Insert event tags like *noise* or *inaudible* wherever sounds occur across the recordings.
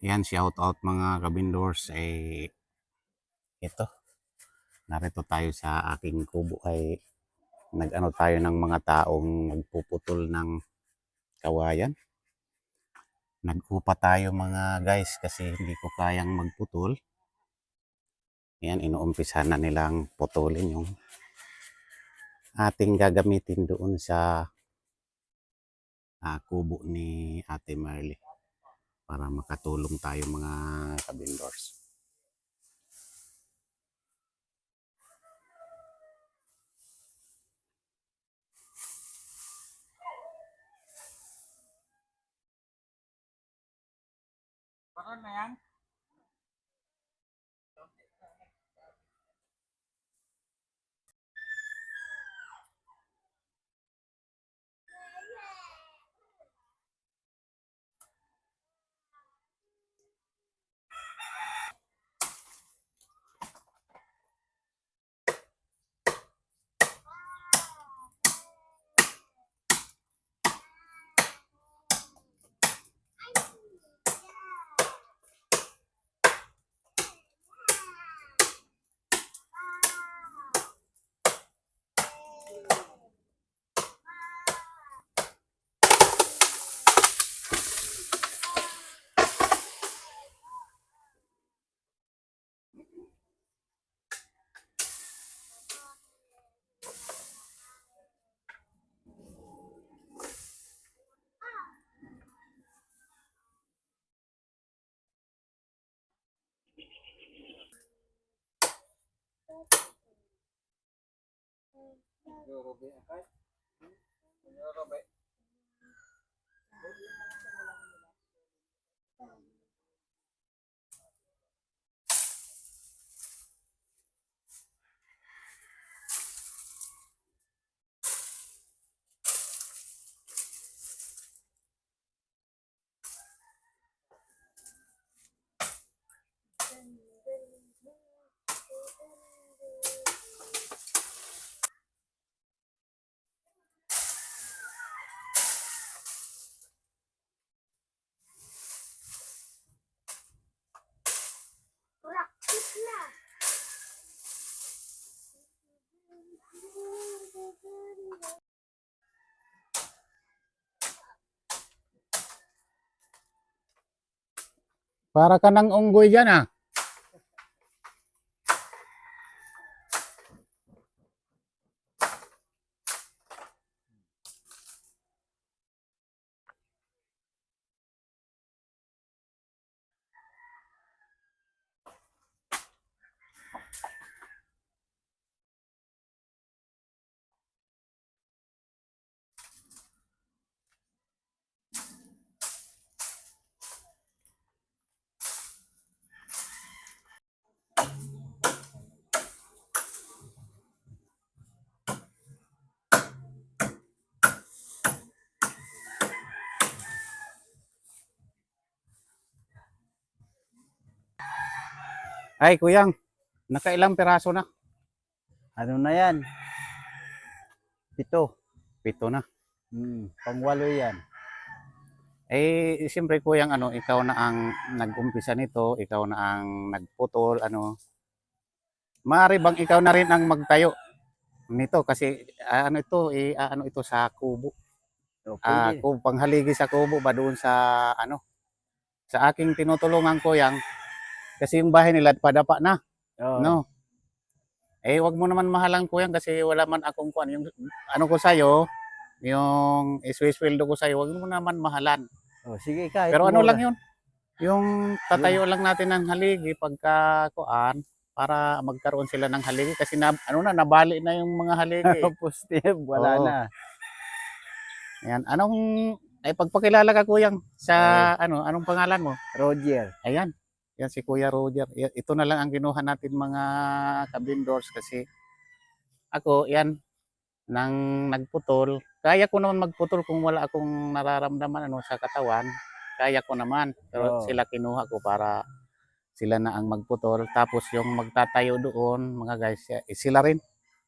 Yan, shout out mga kabindors. Eh, ito. Narito tayo sa aking kubo ay nag-ano tayo ng mga taong magpuputol ng kawayan. Nag-upa tayo mga guys kasi hindi ko kayang magputol. Yan, inuumpisa na nilang putulin yung ating gagamitin doon sa ah, kubo ni Ate Marley para makatulong tayo mga kabindors. Paron na yan? Yo robek, guys. Yo robek. Para ka ng unggoy dyan ah. Ay, kuyang. Nakailang piraso na? Ano na yan? Pito. Pito na. Hmm, pangwalo yan. Eh, siyempre kuyang ano, ikaw na ang nag-umpisa nito, ikaw na ang nagputol, ano. Maaari bang ikaw na rin ang magtayo nito kasi ano ito, eh, ano ito sa kubo. O, Ah, pwede. kung panghaligi sa kubo ba doon sa ano sa aking tinutulungan ko yang kasi yung bahay nila padapa na Oo. no eh wag mo naman mahalang ko yan kasi wala man akong kuan yung ano ko sa'yo yung iswisweldo ko sa'yo wag mo naman mahalan O, sige, kahit pero ano lang yun yung tatayo lang natin ng haligi pagka kuan para magkaroon sila ng haligi kasi na, ano na nabali na yung mga haligi *laughs* Positive, wala Oo. na. Ayan, anong ay pagpakilala ka kuyang sa ano anong pangalan mo? Roger. Ayan. Yan si Kuya Roger. Ito na lang ang kinuha natin mga kabindors kasi ako yan nang nagputol. Kaya ko naman magputol kung wala akong nararamdaman ano sa katawan. Kaya ko naman. Pero Oo. sila kinuha ko para sila na ang magputol. Tapos yung magtatayo doon, mga guys, eh, sila rin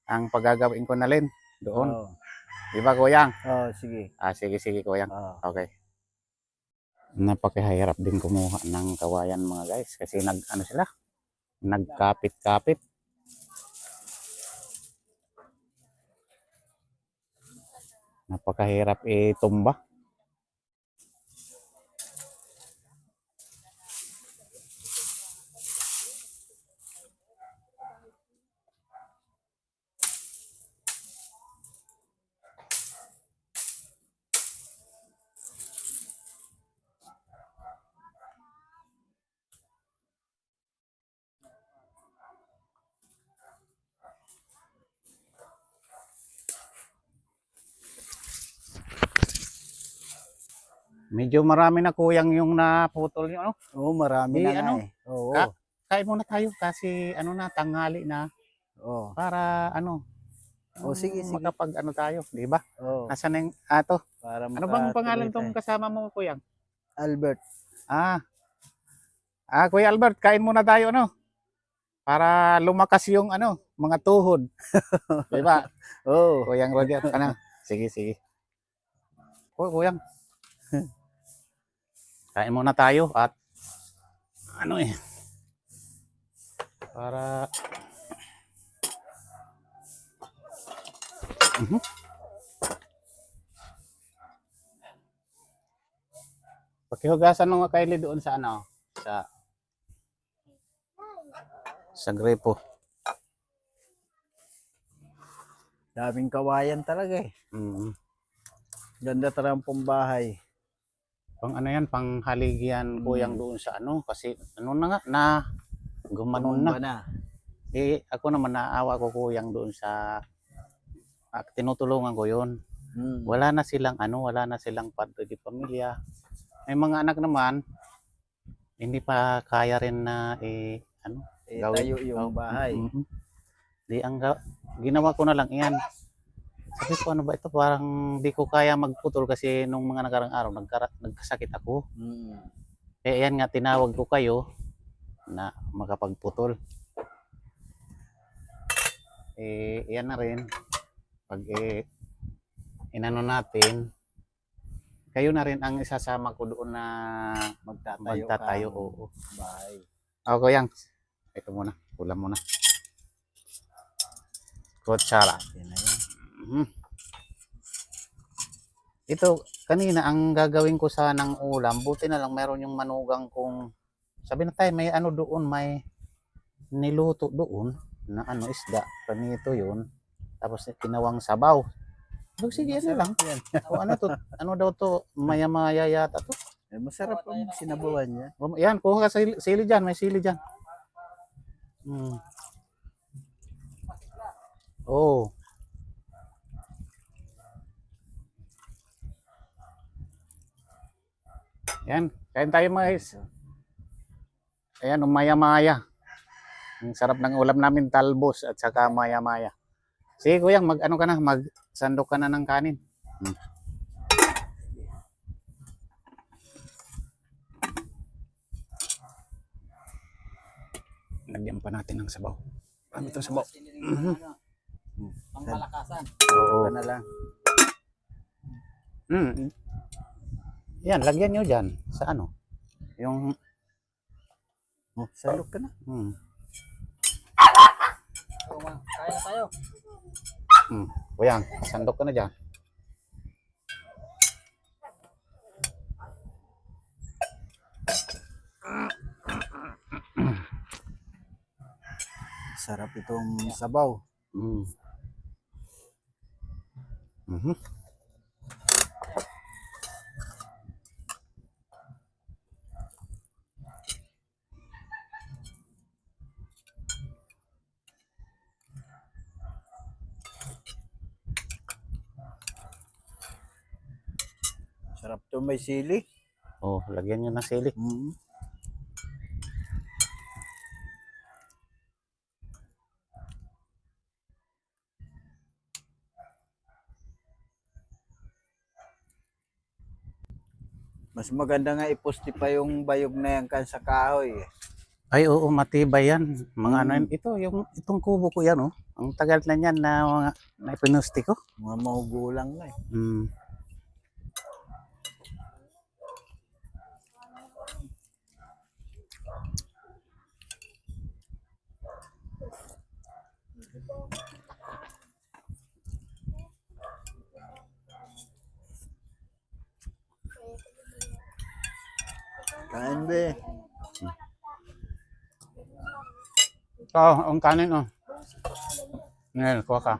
ang pagagawin ko na rin doon. Oo. Di ba, Kuyang? Oo, sige. Ah, sige, sige, Kuyang. Oo. Okay. Napakahirap din kumuha ng kawayan mga guys kasi nag ano sila nagkapit-kapit. Napakahirap itumba medyo marami na kuyang yung naputol nyo ano? Oo, marami Di, na nga ano? eh. Oo. Ka- kain muna tayo kasi ano na tanghali na Oo. para ano Oh, sige, sige. makapag ano tayo di ba Oo. Nasaan na yung ato Para ano bang pangalan tong kasama mo kuyang Albert. Ah. Ah, Kuya Albert, kain muna tayo, ano? Para lumakas yung, ano, mga tuhod. *laughs* Di ba? Oo. Kuyang Roger, ano? *laughs* Sige, sige. Kuy, kuyang. *laughs* Kain muna tayo at ano eh. Para Mhm. Pakihugasan mo nga Kylie doon sa ano, sa sa grepo. Daming kawayan talaga eh. Mm. Ganda talagang pong bahay. Pang ano yan, pang haligyan kuyang doon sa ano kasi ano na nga na gumanon na. Na. Eh ako naman naawa ko kuyang doon sa ah, tinutulungan ko 'yon. Hmm. Wala na silang ano, wala na silang padre di pamilya. May mga anak naman hindi pa kaya rin na eh ano, Eh, Gawin- tayo yung bahay. Mhm. Di ang ginawa ko na lang iyan. Sabi ko ano ba ito parang di ko kaya magputol kasi nung mga nakarang araw nagkara- nagkasakit ako. Mm. Eh ayan nga tinawag ko kayo na makapagputol. Eh yan na rin. Pag eh inano natin kayo na rin ang isasama ko doon na Magtatayo, magtatayo. ka Oo. bahay. Ako yang. Ito muna. Ulam muna. Kutsara. Yan na yan. Mhm. Ito, kanina ang gagawin ko sanang ulam, buti na lang meron yung manugang kong, sabi na tayo, may ano doon, may niluto doon, na ano, isda, kanito yun, tapos kinawang sabaw. So, sige, ano lang. O, ano to, ano daw to, maya-maya yata to. Eh, Masarap ang sinabawan niya. Yan, kuha ka sili, sili dyan, may sili dyan. Hmm. Oh. Yan, kain tayo mga guys. Ayan, umaya-maya. Ang sarap ng ulam namin, talbos at saka maya-maya. Sige kuyang, mag ano ka na, mag sandok ka na ng kanin. Hmm. Lagyan pa natin ng sabaw. Ano ito sabaw? Mhm. Ang malakasan. Oo. na lang. Mm. Yan, lagyan nyo dyan. Sa ano? Yung, Oh, salok ka na. hmm. Kaya na tayo. Hmm. Kuyang, sandok ka na dyan. Sarap itong sabaw. Mm. Mhm. May sili. Oh, lagyan nyo ng sili. Mm. Mas maganda nga iposti pa yung bayog na yan kan sa kahoy. eh. Ay, oo, matibay yan. Mga ano Mm. yan. Ito, yung, itong kubo ko yan, oh. Ang tagal na yan na na ipinusti ko. Mga mahugulang na eh. Mm. Kain be. Ito, ang kanin oh. Ngayon, kuha ka.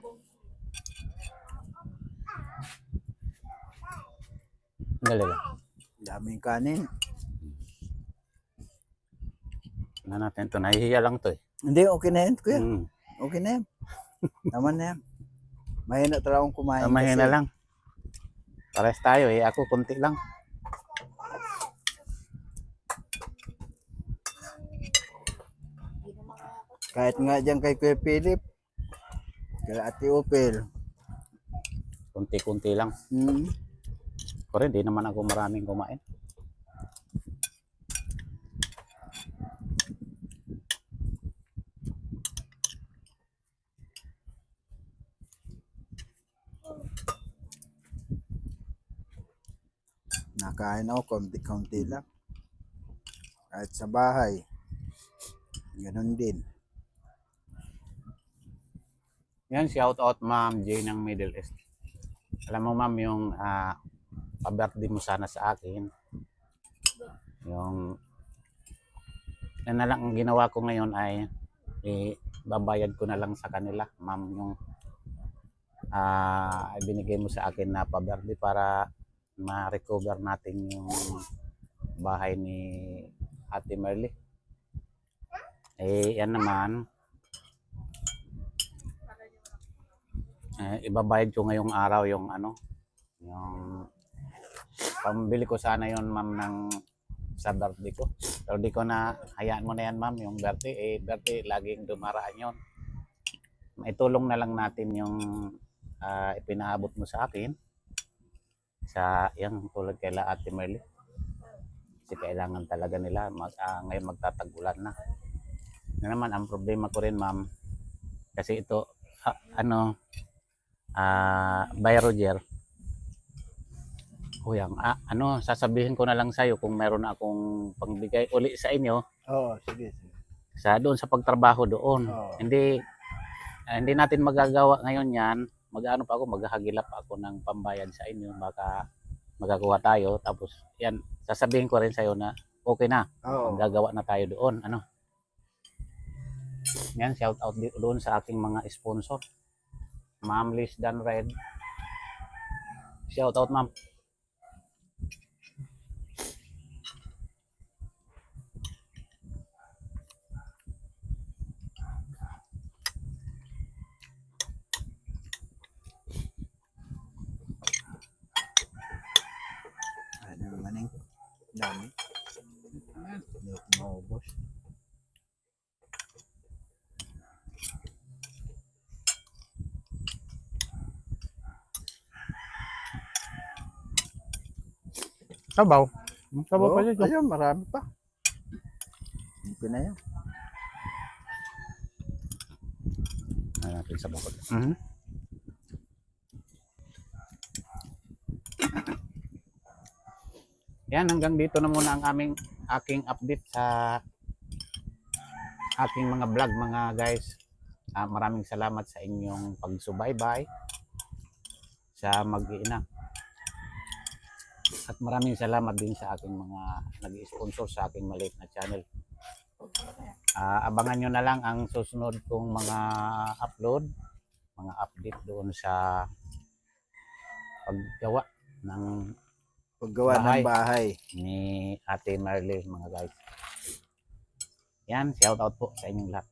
Dali lang. Daming kanin. Ano natin ito? Nahihiya lang to eh. Hindi, okay na yan, kuya. Mm. Okay na yan. Naman na yan. Mahina talaga akong kumain. Tamahin na kasi. lang. Pares tayo eh. Ako kunti lang. Kahit nga dyan kay Kuya Philip. Kay Ate Opel. Kunti-kunti lang. Hmm. Pero hindi naman ako maraming kumain. Nakain ako, konti-konti lang. Kahit sa bahay. Ganon din. Yan, shout out Ma'am Jane ng Middle East. Alam mo ma'am, yung ah, pa-birthday mo sana sa akin. Yung yan na lang ang ginawa ko ngayon ay eh, babayad ko na lang sa kanila, ma'am, yung ah binigay mo sa akin na pa-birthday para ma-recover natin yung bahay ni Ate Merly. Eh, yan naman, eh, ibabayad ko ngayong araw yung ano, yung pambili ko sana yon ma'am ng sa birthday ko. Pero di ko na, hayaan mo na yan ma'am, yung birthday, eh birthday, laging dumaraan yon. Maitulong na lang natin yung ah, ipinaabot mo sa akin sa yung tulad kay La Ate Merly. Kasi kailangan talaga nila mag, ah, ngayon magtatagulan na. Yan naman ang problema ko rin ma'am kasi ito ah, ano ah by Roger Kuyang, ah, ano, sasabihin ko na lang sa'yo kung meron akong pangbigay uli sa inyo Oo, sige. sige. sa doon sa pagtrabaho doon. Oo. Hindi ah, hindi natin magagawa ngayon 'yan. Mag-ano pa ako, maghahagilap ako ng pambayad sa inyo baka magagawa tayo tapos 'yan sasabihin ko rin sa iyo na okay na. Oo. Gagawa na tayo doon, ano. Yan, shout out doon sa aking mga sponsor. Ma'am Liz Dan Red. Shout out, ma'am. Ano naman yung dami. Hindi ako maubos. Sabaw. Sabaw Oo, pa dito. Ayun, marami pa. Hindi na yan. Ano natin sabaw ko. Mhm. Yan, hanggang dito na muna ang aming aking update sa aking mga vlog mga guys. Ah, maraming salamat sa inyong pagsubaybay sa mag-iina. At maraming salamat din sa aking mga nag-sponsor sa aking maliit na channel. Ah, abangan nyo na lang ang susunod kong mga upload, mga update doon sa paggawa ng Paggawa Bahay. ng bahay. ni Ate Marley mga guys. Yan, shout out po sa inyong lahat.